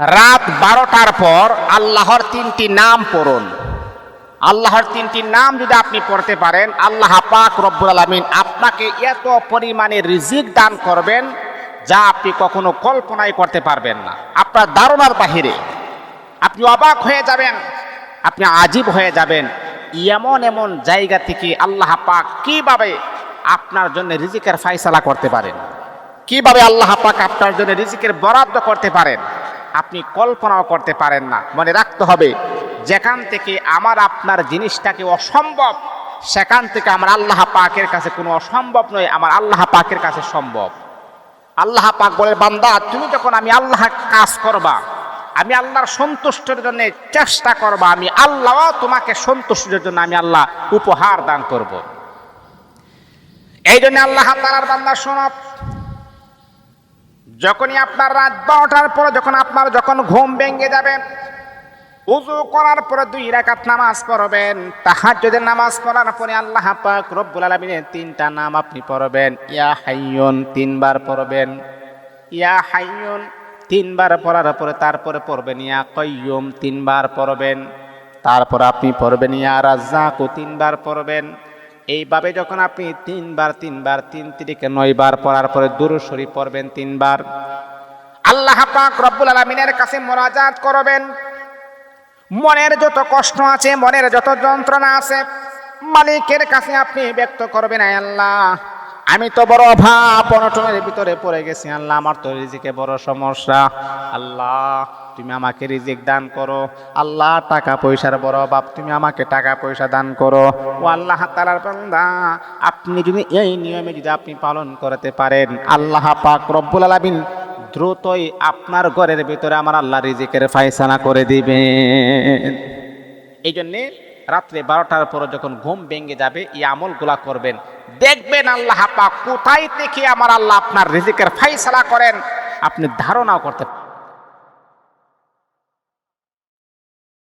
রাত বারোটার পর আল্লাহর তিনটি নাম পড়ুন। আল্লাহর তিনটি নাম যদি আপনি পড়তে পারেন, আল্লাহ পাক রব্বুল আলমিন আপনাকে এত পরিমাণে রিজিক দান করবেন যা আপনি কখনো কল্পনাই করতে পারবেন না। আপনার ধারণার বাহিরে আপনি অবাক হয়ে যাবেন, আপনি আজীব হয়ে যাবেন। এমন এমন জায়গা থেকে আল্লাহ পাক কীভাবে আপনার জন্য রিজিকের ফাইসালা করতে পারেন? কীভাবে আল্লাহ পাক আপনার জন্য রিজিকের বরাদ্দ করতে পারেন? আপনি কল্পনাও করতে পারেন না। মনে রাখতে হবে, যেখান থেকে আমার আপনার জিনিসটাকে অসম্ভব, সেখান থেকে আমার আল্লাহ পাকের কাছে কোনো অসম্ভব নয়, আমার আল্লাহ পাকের কাছে সম্ভব। আল্লাহ পাক বলে, বান্দা, তুমি যখন আমি আল্লাহ কাজ করবা, আমি আল্লাহর সন্তুষ্টের জন্য চেষ্টা করবা, আমি আল্লাহ, তোমাকে সন্তুষ্টের জন্য আমি আল্লাহ উপহার দান করব। এই জন্য আল্লাহ তালার বান্দা শোনব যখনই আপনার রাত বারোটার পরে যখন আপনার যখন ঘুম ভেঙে যাবে, উজু করার পরে দুই রাকাত নামাজ পড়বেন তাহার যদি নামাজ পড়ার পরে আল্লাহ পাক রব্বুল আলামিনের তিনটা নাম আপনি পড়বেন। ইয়া হাইয়ুন, তিনবার পড়বেন। ইয়া হাইয়ুন, তিনবার পড়ার পরে তারপরে পড়বেন। ইয়া কয়্যুম তিনবার পড়বেন। তারপর আপনি পড়বেন। ইয়া রাজ্জাকু, তিনবার পড়বেন। এইভাবে যখন আপনি তিনবার তিনবার, তিন তিরিকে নয়বার পড়ার পরে দুরু শরীফ পড়বেন তিনবার। আল্লাহ পাক রব্বুল আলমিনের কাছে মোনাজাত করবেন। মনের যত কষ্ট আছে, মনের যত যন্ত্রণা আছে, মালিকের কাছে আপনি ব্যক্ত করবেন, আয় আল্লাহ। আমি তো বড় অভাব, অনটনের ভিতরে পড়ে গেছি। আল্লাহ, আমার তো রিজিকে বড় সমস্যা। আল্লাহ, তুমি আমাকে রিজিক দান করো। আল্লাহ, টাকা পয়সার বড় অভাব, তুমি আমাকে টাকা পয়সা দান করো। ও আল্লাহ তালার বান্দা, আপনি যদি এই নিয়মে যদি আপনি পালন করতে পারেন, আল্লাহ পাক রব্বুল আলামিন দ্রুতই আপনার ঘরের ভিতরে আমার আল্লাহ রিজিকের ফায়সালা করে দিবেন। এই জন্যে রাত্রে বারোটার পর যখন ঘুম ভেঙে যাবে, এই আমলগুলা করবেন। দেখবেন আল্লাহ পাক কোথায় থেকে আমার আল্লাহ আপনার রিজিকের ফাইসলা করেন। আপনি ধারণাও করতে